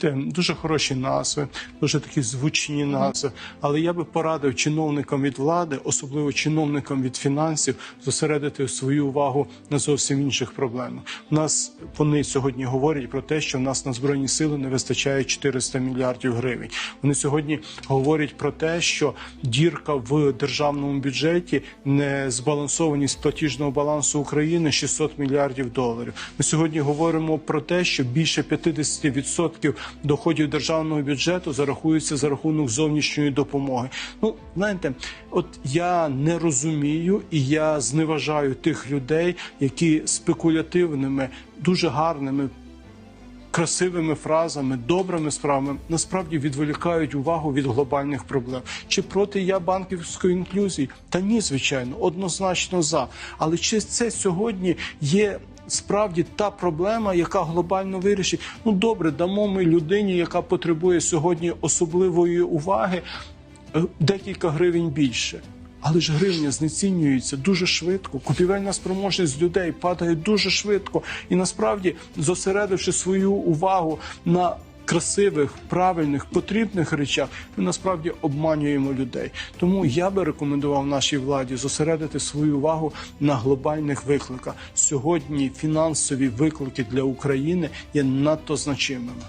Знаєте, дуже хороші назви, дуже такі звучні назви. Але я би порадив чиновникам від влади, особливо чиновникам від фінансів, зосередити свою увагу на зовсім інших проблемах. У нас вони сьогодні говорять про те, що в нас на збройні сили не вистачає 400 мільярдів гривень. Вони сьогодні говорять про те, що дірка в державному бюджеті не збалансованість платіжного балансу України 600 мільярдів доларів. Ми сьогодні говоримо про те, що більше 50% доходів державного бюджету зарахуються за рахунок зовнішньої допомоги. Ну знаєте, от я не розумію і я зневажаю тих людей, які спекулятивними, дуже гарними красивими фразами, добрими справами насправді відволікають увагу від глобальних проблем. Чи проти я банківської інклюзії? Та ні, звичайно, однозначно за. Але чи це сьогодні є? Справді та проблема, яка глобально вирішить. Ну добре, дамо ми людині, яка потребує сьогодні особливої уваги, е, декілька гривень більше. Але ж гривня знецінюється дуже швидко. Купівельна спроможність людей падає дуже швидко. І насправді, зосередивши свою увагу на красивих, правильних, потрібних речах, ми насправді обманюємо людей. Тому я би рекомендував нашій владі зосередити свою увагу на глобальних викликах. Сьогодні фінансові виклики для України є надто значимими.